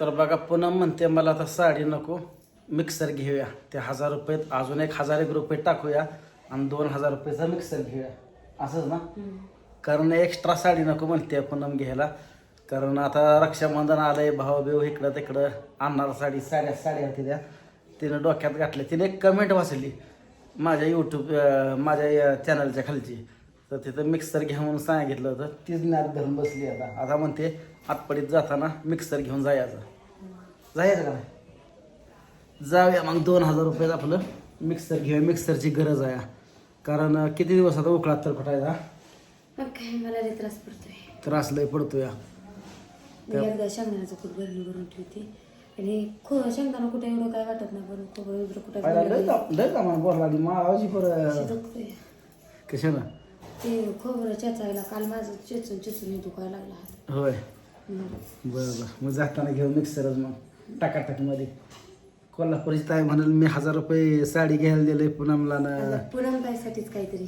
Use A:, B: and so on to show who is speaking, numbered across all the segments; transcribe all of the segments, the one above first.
A: तर बघा पूनम म्हणते मला आता साडी नको. मिक्सर घेऊया. ते हजार रुपयात अजून एक हजार एक रुपये टाकूया आणि दोन हजार रुपयाचा मिक्सर घेऊया. असंच ना? कारण एक्स्ट्रा साडी नको म्हणते पूनम घ्यायला. कारण आता रक्षाबंधन आलंय भाऊ बिव इकडं तिकडं आणणार साडी साड्या साड्या होती त्या. तिनं डोक्यात घातल्या. तिने एक कमेंट वाचली माझ्या यूट्यूब माझ्या चॅनलच्या खालची. तर तिथं मिक्सर घ्या म्हणून सांगितलं होतं. तीच ज्ञान धरून बसली आता. आता म्हणते आतपडीत जाताना मिक्सर घेऊन जायचं. जायचं का नाही? जाऊया. मग दोन हजार रुपयात आपलं मिक्सर घेऊया. मिक्सरची गरज आहे. कारण किती दिवस आता उकळात तर फटायचा?
B: मला लय त्रास पडतोय.
A: त्रास लय पडतोय.
B: मी एकदा शेंगदाण्याचं खूप गरमी करून ठेवते. आणि खो शेंगदाणा कुठे एवढं काय वाटत नाही पण खोबरं वगैरे कुठे
A: लय का- लागली. माळाची
B: दुखतंय
A: कशानं
B: ते खोबरं चेचायला काल माझं चेचून चेचून दुखायला लागला हात.
A: होय.
B: हम्म.
A: बरं बरं मग जाताना घेऊ मिक्सरच मग टाकाटाकीमध्ये. कोल्हापूरची ताई म्हणाल मी हजार रुपये साडी घ्यायला दिले पुनमला ना
B: आता पुरणबाईसाठीच काहीतरी.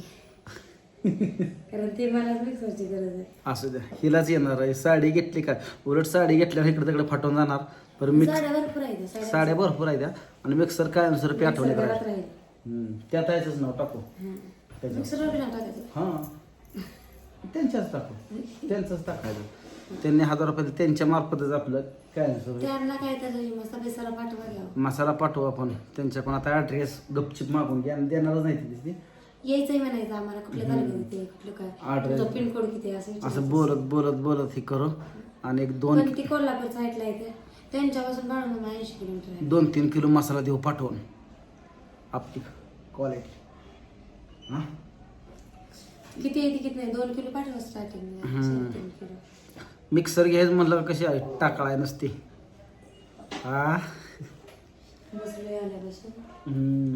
B: कारण ते मला मिक्सरची गरज आहे.
A: असू द्या. हिलाच येणार आहे. साडी घेतली का? उलट साडी घेतल्यावर इकडे तिकडे फाटून जाणार. पण मिक्स
B: साड्या भरपूर आहेत साड्या
A: साड्या भरपूर आहेत. त्या आणि मिक्सर कायमस्वरूपी आठवणी
B: मिक्सर घरात
A: करायचं.
B: राहील.
A: हम्म, त्यात यायचंच नाव टाकू.
B: हं.
A: त्याच्यात.
B: मिक्सरवर बी नाही टाकायचं
A: हां. त्यांच्याच टाकू. त्यांचंच टाकायचं. त्यांनी हजार रुपये त्यांच्या मार्फतच आपलं कायमस्वरूपी
B: त्यांना काय त्याचा मस्त बेसाला पाठवा घ्यावं
A: मसाला पाठवू आपण त्यांच्या पण आता ॲड्रेस गपचिप मागून घ्या. आणि देणारच नाही ती. दिसली
B: यायचंय म्हणायचं आम्हाला. कुठल्या तालुक्यात येते कुठलं काय.
A: Address.
B: तुमचा पिनकोड किती आहे असं.
A: बोलत बोलत बोलत हे करू. आणि एक दोन
B: पण ती कोल्हापूर साईडला येते. त्यांच्यापासून बाळून ऐंशी किलोमीटर आहे.
A: दोन तीन किलो मसाला देऊ पाठवून. आपली क्वालिटी
B: किती येते किती नाही? दोन किलो पाठवा स्टार्टिंग
A: हम्म.
B: तीन किलो.
A: मिक्सर घ्यायचं म्हणलं का कशी आहे? टाकळाय नसते. हा?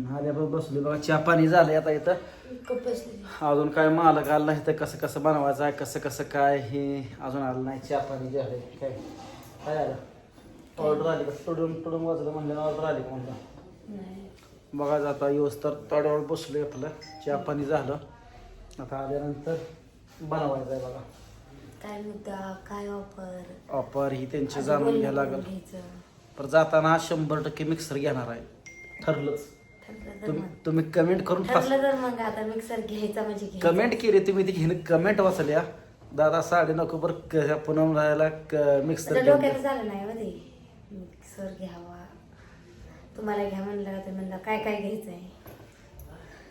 B: आल्यापासून
A: बसले बघा चहा पाणी झालंय आता इथं. अजून काय मालक आला नाही तर कसं कसं बनवायचं आहे कसं कसं काय हे अजून आलं नाही. चहा पाणी जे आहे काय? काय आलं? ऑर्डर आली का तुडून तुडून वाजलं म्हणलं ऑर्डर आली का म्हणलं बघा जाता येऊस तर तोड्यावर बसलोय आपलं. चहा पाणी झालं. आता आल्यानंतर बनवायचं आहे बघा.
B: काय मुद्दा काय ऑफर
A: ऑफर ही त्यांची जाणून घ्यायला लागल. पर जाताना शंभर टक्के मिक्सर घेणार आहे. ठरलंच. तुम्ही कमेंट करून
B: ठरलं तर मग आता मिक्सर घ्यायचा म्हणजे घ्यायचा.
A: कमेंट केली तुम्ही ती घेणे. कमेंट वाचल्या. दादा साडे नको बरं पुन्हा राहायला मिक्सर
B: डोक्यात झालं नाही मिक्सर घ्यावा. तुम्हाला घ्या म्हणलं तर म्हणलं काय काय घ्यायचंय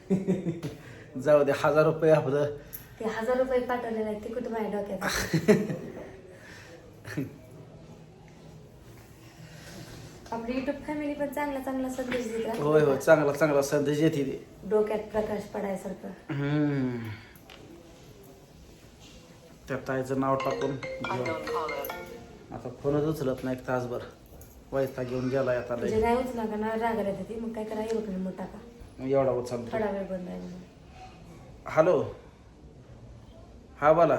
A: जाऊ दे हजार रुपये आपलं
B: ते हजार रुपये पाठवलेले आहेत ते कुठं माझ्या डोक्यात आहे? आपली युट्यूब फॅमिली पण चांगला चांगला संदेश देत.
A: होय होय चांगला चांगला संदेश येते
B: डोक्यात प्रकाश पडायसारखं.
A: त्या ताईचं नाव टाकून. आता फोनच उचलत नाही एक तासभर वैता घेऊन गेलाय आता
B: म्हणजे नाही उचला का ना रागाला येते मग काय करा एरोप्लेन मग टाका.
A: एवढा उचलतो
B: थोडा वेळ बंद आहे म्हणून.
A: हॅलो. हा बोला.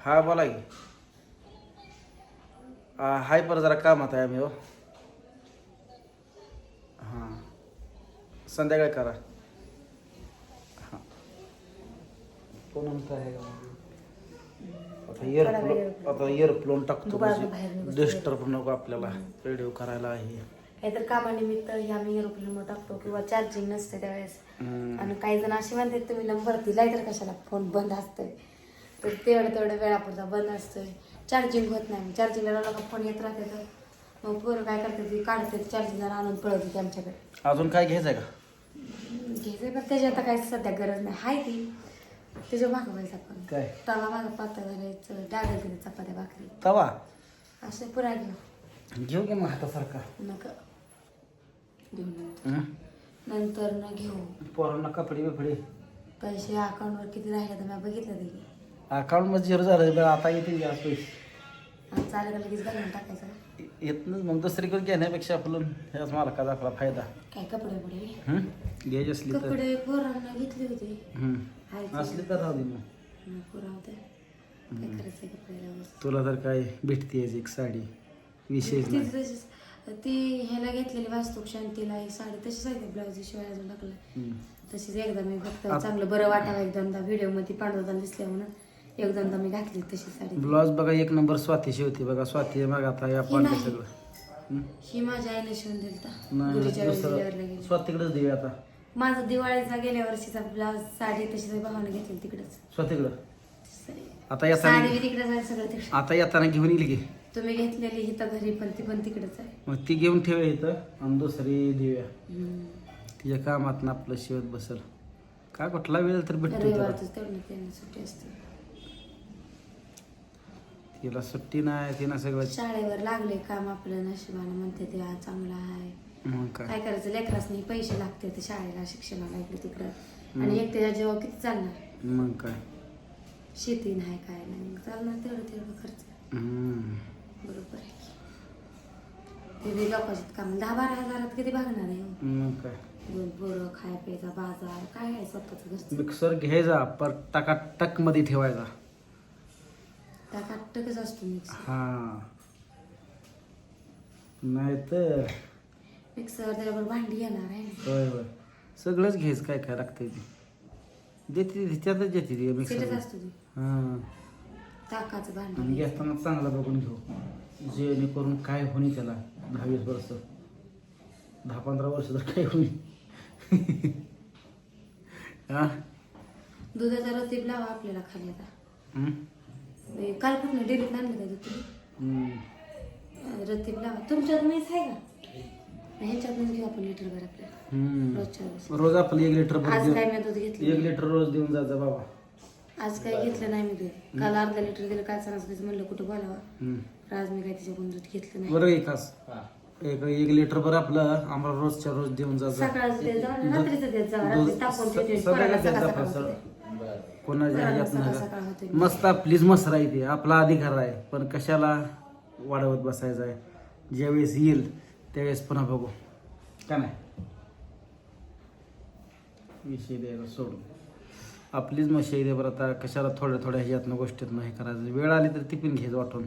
A: हा बोला की. आ, हाय पर जरा कामात आहे आम्ही हो. हां. संध्याकाळी करा. हां. कोण आहे का आता इयरफ्लोन आता टाकतो
B: बाहेर निघू
A: म्हणजे डिस्टर्ब नको आपल्याला. रेडिओ करायला आहे
B: काहीतरी कामानिमित्त आम्ही एरोप्लेन टाकतो किंवा चार्जिंग नसते त्यावेळेस.
A: हम्म.
B: आणि काही जण असे म्हणतात तुम्ही नंबर दिलाय तर कशाला फोन बंद असतोय? तर तेवढं तेवढं वेळापुरता बंद असतोय. चार्जिंग होत नाही. चार्जिंगला लावला का फोन येत राहते तर मग पोरं काय करते ती काढते चार्जिंगला आणून पळवते ते आमच्याकडे.
A: अजून काय घ्यायचं आहे का?
B: घ्यायचं पण त्याची आता काही सध्या गरज नाही. हाय ती. त्याच्या भागवायचं आपण
A: काय?
B: तवा माझा पातळ घालायचं डाळ घरी चपात्या भाकरी.
A: तवा?
B: असे पुरा घेऊ.
A: घेऊ की मग हातासारखा?
B: नका. घेऊ नंतर.
A: हं?
B: नंतर न घेऊ.
A: पोरांना कपडे बिपडे.
B: पैसे अकाउंटवर किती राहिले तर मी बघितलं ते.
A: अकाउंटमध्ये झिरो झालं बरं आता येते जास्त पैसे.
B: आणि चालेल का लगेच घालून टाकायचं?
A: येत नाही मग दुसरीकडे घेण्यापेक्षा आपलं ह्याच मला का आपला फायदा.
B: काय कपडे बिपडे
A: हं? घ्यायची असली तर.
B: कपडे पोरांना घेतले होते.
A: हं.
B: हाय
A: असली तर राहू दे मग.
B: नको राहू काय करायचं लावून
A: तुला तर काय भेटते एक साडी. विशेष
B: ती
A: नाही.
B: तशीच ती ह्याला घेतलेली वास्तूक शांतीला ही साडी तशीच आहे ब्लाऊज शिवाय अजून टाकलं. तशीच एकदा मी फक्त चांगलं बरं वाटावं एकदा व्हिडिओमध्ये दिसल्या म्हणून एक दोनदा मी घातली तशी साडी.
A: ब्लाऊज बघा एक नंबर स्वातीशी होती बघा. स्वाती आता या
B: ही नाही.
A: सगळं. हं?
B: माझ्या आईने शिवून दिलता.
A: नाही दुसरं
B: गेली
A: स्वातीकडेच देऊया आता.
B: माझा दिवाळीचा गेल्या वर्षीचा ब्लाऊज साडी तशी भावाने घेतली तिकडेच.
A: स्वातीकडं आता येताना
B: साडी तिकडेच आहे सगळं तिकडे.
A: आता येताना घेऊन येईल की?
B: तुम्ही घेतलेली ही तर घरी पण ती पण तिकडेच आहे.
A: मग ती घेऊन ठेवूया इथं आणि दुसरी देऊया.
B: हम्म.
A: तिच्या कामात आपलं शिवत बसल. काय कुठला वेळ तर भेटतो त्याला?
B: रविवारच तेवढं त्यांना सुट्टी असते.
A: तिला सुट्टी नाही तिनं सगळं
B: शाळेवर लागले काम आपलं नशिबानं म्हणते ते हा चांगला आहे.
A: मग काय?
B: काय करायचं? लेकरासनी पैसे लागते ते शाळेला शिक्षणाला इकडे तिकडं. आणि एकट्याच्या जेव्हा किती चालणार?
A: मग काय?
B: शेती नाही काय नाही. मग चालणार तेवढं तेवढं खर्च.
A: हम्म.
B: बरोबर आहे ते बी लोकांचे काम. दहा बारा हजारात किती भागणार आहे हो?
A: मग काय?
B: दोन पोरं खाय प्यायचा बाजार काय आहे स्वतःच घरचं?
A: मिक्सर घ्यायचा पर टाका टकमध्ये ठेवायचा.
B: त्या काटकच असतो मिक्स
A: हा. नाही तर
B: मिक्सर त्याच्यावर भांडी येणार आहे ना.
A: होय होय. सगळंच घ्यायचं काय काय लागतंय ते. देते ती, त्यातच देते ती मिक्सर
B: असतो ती.
A: हा.
B: ताकाचं
A: आणि
B: भांडी
A: घेताना चांगला बघून घेऊ. जेणेकरून काय होणे त्याला दहा वीस वर्ष. दहा पंधरा वर्ष तर काय होईल. हा?
B: दुधाचा रतीब लावा आपल्याला खाली आता? हे काल कुठनं डेलीत आणलं का दूध तुम्ही. रतीब लावा. तुमच्यात म्हैस आहे का? ह्याच्यातून घेऊ आपण लिटर भर आपल्याला
A: हम्म.
B: रोजच्या रोज.
A: रोज आपलं एक लिटर भर
B: आज काय मी दूध
A: एक
B: घेतलं
A: लिटर रोज देऊन जायचं बाबा.
B: आज काय घेतलं नाही मी दूध. काल अर्धा लिटर दिलं काल सणासरीच म्हणलं कुठं बोलावं.
A: हम्म.
B: तर आज मी काय तिच्याकडून दूध घेतलं नाही.
A: बरं एक खास एक एक लिटर भर आपलं आम्हाला रोजच्या रोज देऊन जायचं
B: सकाळचं देत जाऊ आणि रात्रीचं देत जाऊ रात्री तापवून ठेवते
A: सगळ्याला
B: पोराला
A: देत
B: सकाळ
A: जा
B: सकाळ
A: आपलं
B: होते.
A: कोणाच्या
B: पोराला
A: ह्याच्यात
B: सकाळ
A: नाही
B: सकाळ होते.
A: का? मस्त आपलीच मसरा आहे ते. आपला अधिकार आहे. पण कशाला वाढवत बसायचं आहे? ज्यावेळेस येईल त्यावेळेस पुन्हा बघू. का नाही. विषय द्यायला सोडून. आपलीच मशी आहे बरं आता. कशाला थोड्या थोड्या ह्याच्यातनं गोष्टीतनं हे करायचं? वेळ आली तर ती पण घ्यायचं वाटून?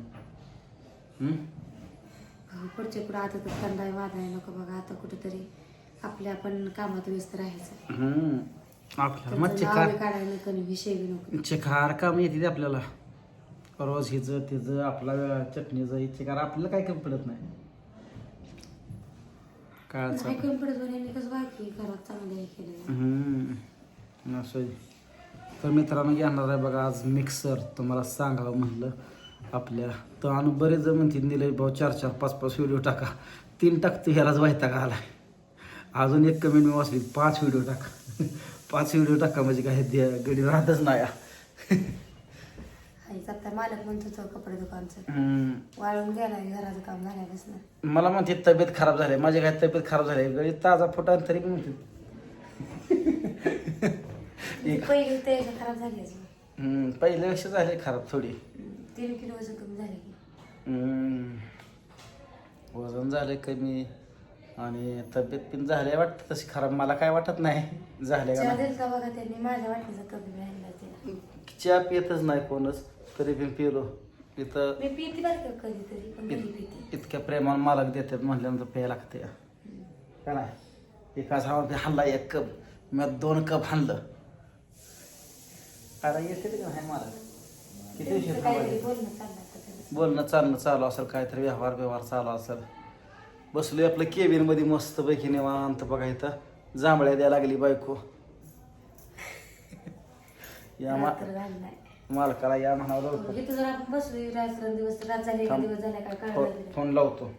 B: हो, पुढच्या पुढे आता तर कंदाय वादाय नको बघा. आता कुठेतरी आपल्या आपण कामात व्यस्त राहायचं.
A: हम्म. आपल्याला मग
B: नाव काढायला विषय बी नको.
A: चिकार काम येते ते आपल्याला. रोज हिचं तिचं आपला चटणीचं हे चिकार आपल्याला काय कमी पडत नाही. काळाचं
B: नाही कमी पडत म्हणे कसं काय की घरात चांगलं केलं
A: हम्म. असं. तर मित्रांनो घेणार आहे बघा आज मिक्सर तुम्हाला सांगावं म्हणलं आपल्या. तर आणि बरेच जण म्हणतील दिले भाऊ चार चार पाच पाच व्हिडिओ टाका. तीन टाकतो ह्यालाच वायता का आलाय. अजून एक कमेंट मी वाचली पाच व्हिडिओ टाका. पाच व्हिडिओ टाका म्हणजे काय गडी राहतच नाही.
B: आता मालक म्हणत होतं कपडे दुकानचं.
A: हम्म.
B: वाळून घराचं काम
A: मला म्हणते तब्येत खराब झाली. माझी काय तब्येत खराब झाली? गळी ताजा फुटा तरी पण म्हणते.
B: पहिली ते खराब झाली अजून.
A: हम्म, पहिल्यापेक्षा झाली खराब थोडी.
B: तीन किलो वजन कमी झाले की.
A: हम्म. वजन झालं कमी. आणि तब्येत पण झाली वाटतं तशी खराब. मला काय वाटत नाही. झाले
B: चहा
A: का
B: बघा त्यांनी. माझ्या वाटणीचा कमी राहिला.
A: चहा पितच नाही कोणच. तरी पण पिलो इथं
B: मी पिते बरं का कधीतरी पण कधी पिते?
A: इतक्या प्रेमान मालक देतात म्हणल्यानंतर प्यायला लागते. का नाही? एका हाणला एक कप मी दोन कप हाणलं. अरे येते का नाही मालक? किती उशीर थांबायचं?
B: बोलणं चाललं.
A: बोलणं चालणं चालू असेल काहीतरी व्यवहार व्यवहार चालू असेल. बसलोय आपलं केबिनमध्ये मस्त पैकी निवांत बघा इथं. जांभळ्या द्यायला लागली बायको. या मा मालकाला या म्हणावं
B: इथं जर आपण बसलो रात्र दिवस रात झाली एक. दिवस झाला काय
A: फोन लावतो.